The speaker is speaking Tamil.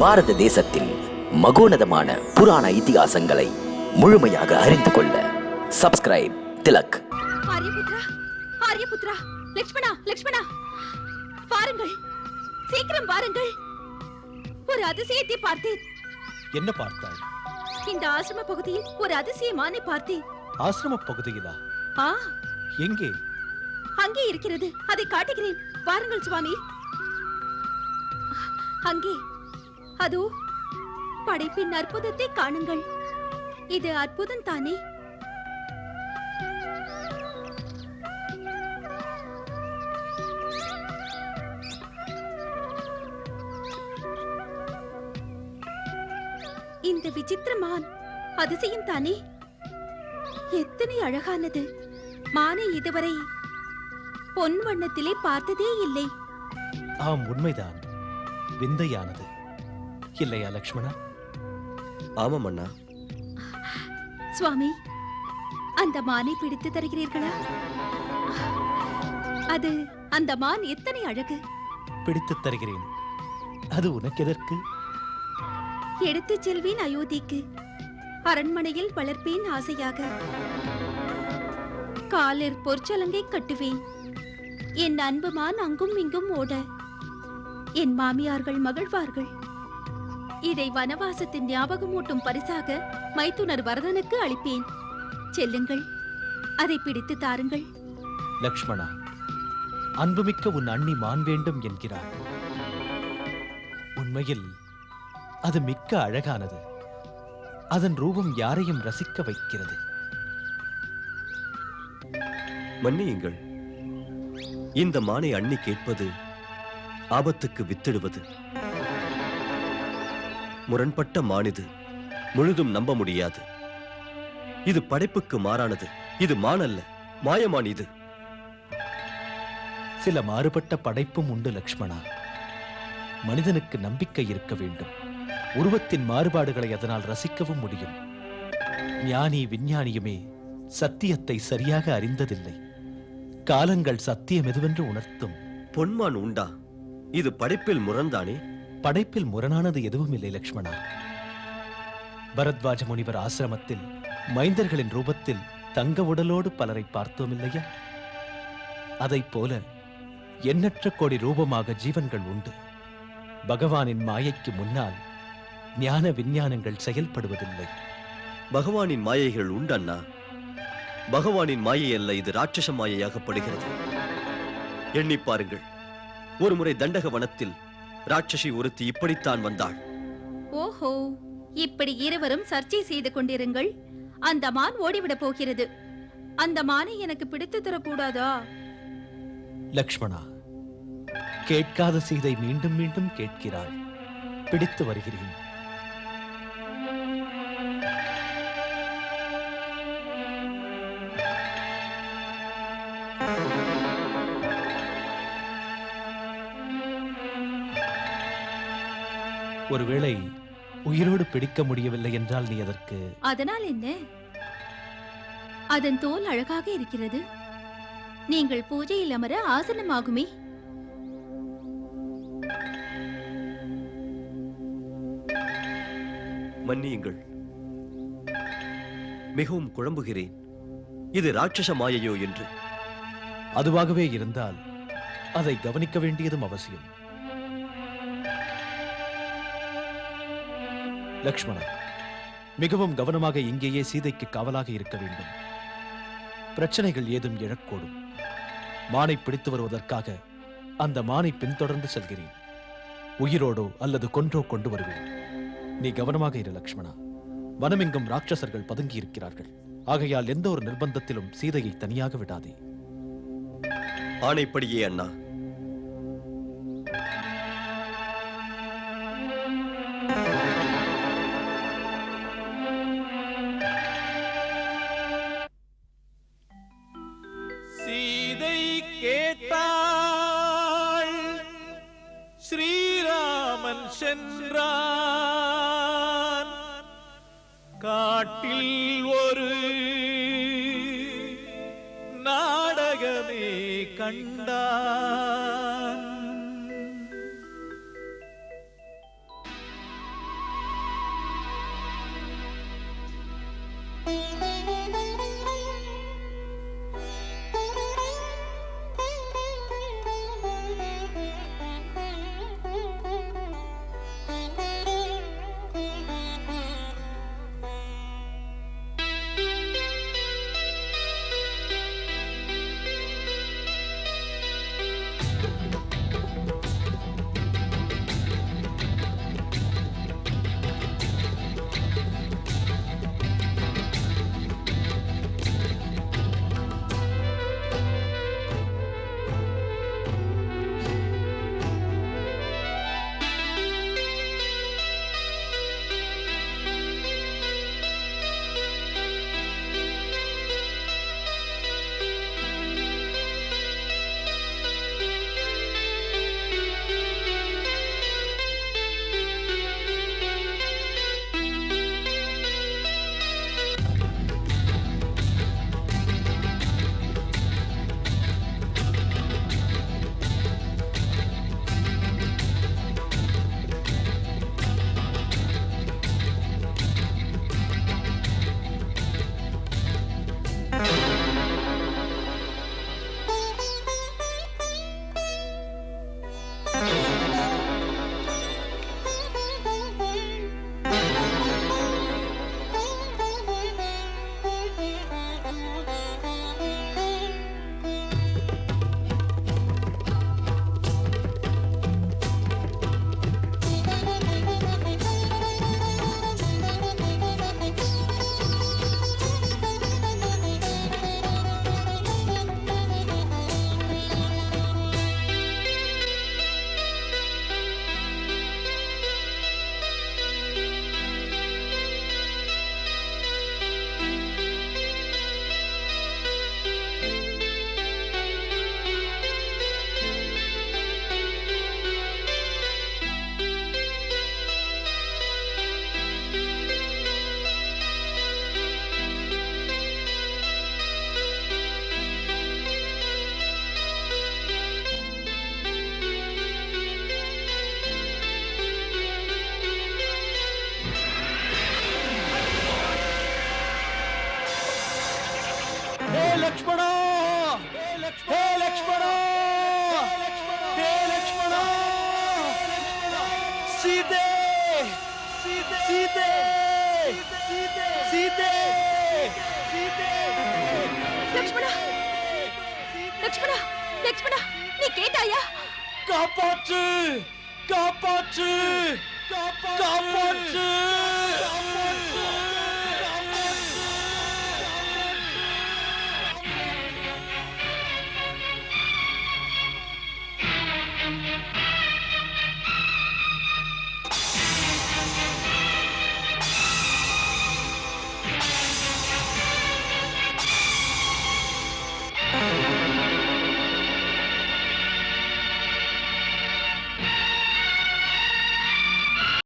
பாரத தேசத்தின் மகோனதமான புராண இதிகாசங்களை முழுமையாக அறிந்து கொள்ள சப்ஸ்கிரைப் திலக். ஆரியபுத்ரா ஆரியபுத்ரா லக்ஷ்மணா லக்ஷ்மணா. வாருங்கள் சீக்கிரம் வாருங்கள். ஒரு அதிசயத்தை பார்த்தேன். என்ன பார்த்தாய்? இந்த ஆசிரம பகுதியில் ஒரு அதிசயமானை பார்த்தேன். ஆசிரம பகுதியிலா? ஆ. எங்கே? அங்கே இருக்கிறது. அதை காட்டுகிறேன். வாருங்கள் சுவாமி. அங்கே. அதோ படைப்பின் அற்புதத்தை காணுங்கள். இது அற்புதம் தானே? இந்த விசித்திரமான் அதிசயம் தானே? எத்தனை அழகானது. மானை இதுவரை பொன் வண்ணத்திலே பார்த்ததே இல்லை. ஆம் உண்மைதான். விந்தையானது. இல்லையா லக்ஷ்மணா? ஆமாம் அண்ணா. சுவாமி அந்த மானை பிடித்து தருகிறீர்களா? அது அந்த மான் எத்தனை அழகு? பிடித்துத் தருகிறேன். அது உனக்கு எதற்கு? எடுத்துச் செல்வேன் அயோத்திக்கு. அரண்மனையில் வளர்ப்பேன் ஆசையாக. காலிற் பொற்சலங்கை கட்டுவேன். என் அன்பு மான் அங்கும் இங்கும் ஓட. என் மாமியார்கள் மகிழ்வார்கள். இதை வனவாசத்தின் ஞாபகமூட்டும் பரிசாக மைத்துனர் வரதனுக்கு அளிப்பேன். செல்லுங்கள். அதை பிடித்து தாருங்கள். லக்ஷ்மணா அன்புமிக்க உன் அண்ணி மான் வேண்டும் என்கிறார். உண்மையில் அது மிக்க அழகானது. அதன் ரூபம் யாரையும் ரசிக்க வைக்கிறது. மன்னியுங்கள். இந்த மானை அண்ணி கேட்பது ஆபத்துக்கு வித்திடுவது. முரண்பட்ட மானிது. முழுதும் நம்ப முடியாது. இது படைப்புக்கு மாறானது. இது மான் அல்ல மாயமான் இது. சில மாறுபட்ட படைப்பும் உண்டு லக்ஷ்மணா. மனிதனுக்கு நம்பிக்கை இருக்க வேண்டும். உருவத்தின் மாறுபாடுகளை அதனால் ரசிக்கவும் முடியும். ஞானி விஞ்ஞானியுமே சத்தியத்தை சரியாக அறிந்ததில்லை. காலங்கள் சத்தியம் எதுவென்று உணர்த்தும். பொன்மான் உண்டா? இது படைப்பில் முரண்தானே? படைப்பில் முரணானது எதுவும் இல்லை லக்ஷ்மணா. பரத்வாஜ முனிவர் ஆசிரமத்தில் மைந்தர்களின் ரூபத்தில் தங்க உடலோடு பலரை பார்த்தோம் இல்லையா? அதைப் போல எண்ணற்ற கோடி ரூபமாக ஜீவன்கள் உண்டு. பகவானின் மாயைக்கு முன்னால் ஞான விஞ்ஞானங்கள் செயல்படுவதில்லை. பகவானின் மாயைகள் உண்டண்ணா பகவானின் மாயை அல்ல இது ராட்சச மாயையாகப்படுகிறது. எண்ணி பாருங்கள். ஒருமுறை தண்டக வனத்தில் ராட்சசி ஒருத்தி இப்படித்தான் வந்தாள். ஓஹோ இப்படி இருவரும் சர்ச்சை செய்து கொண்டிருங்கள். அந்த மான் ஓடிவிடப் போகிறது. அந்த மானை எனக்கு பிடித்து தரக்கூடாதா? லக்ஷ்மணா கேட்காத சீதை மீண்டும் மீண்டும் கேட்கிறாள். பிடித்து வருகிறேன். ஒருவேளை உயிரோடு பிடிக்க முடியவில்லை என்றால் நீ அதற்கு அதனால் என்ன? அதன் தோல் அழகாக இருக்கிறது. நீங்கள் பூஜையில் அமர ஆசனமாகுமே. மன்னியுங்கள். மிகவும் குழம்புகிறேன். இது ராட்சச மாயையோ என்று. அதுவாகவே இருந்தால் அதை கவனிக்க வேண்டியதும் அவசியம். லக்ஷ்மணா மிகவும் கவனமாக இங்கேயே சீதைக்கு காவலாக இருக்க வேண்டும். பிரச்சனைகள் ஏதும் எழக்கூடும். மானை பிடித்து வருவதற்காக அந்த மானை பின்தொடர்ந்து செல்கிறேன். உயிரோடோ அல்லது கொன்றோ கொண்டு வருவேன். நீ கவனமாக இரு லக்ஷ்மணா. வனமெங்கும் ராட்சசர்கள் பதுங்கி இருக்கிறார்கள் ஆகையால் எந்த ஒரு நிர்பந்தத்திலும் சீதையை தனியாக விடாதே. ஆணைப்படியே அண்ணா. காட்டில் ஒரு நாடகமே கண்டா லட்சுமணா நீ கேட்டாயா? காப்பாற்று காப்பாற்று காப்பாற்று.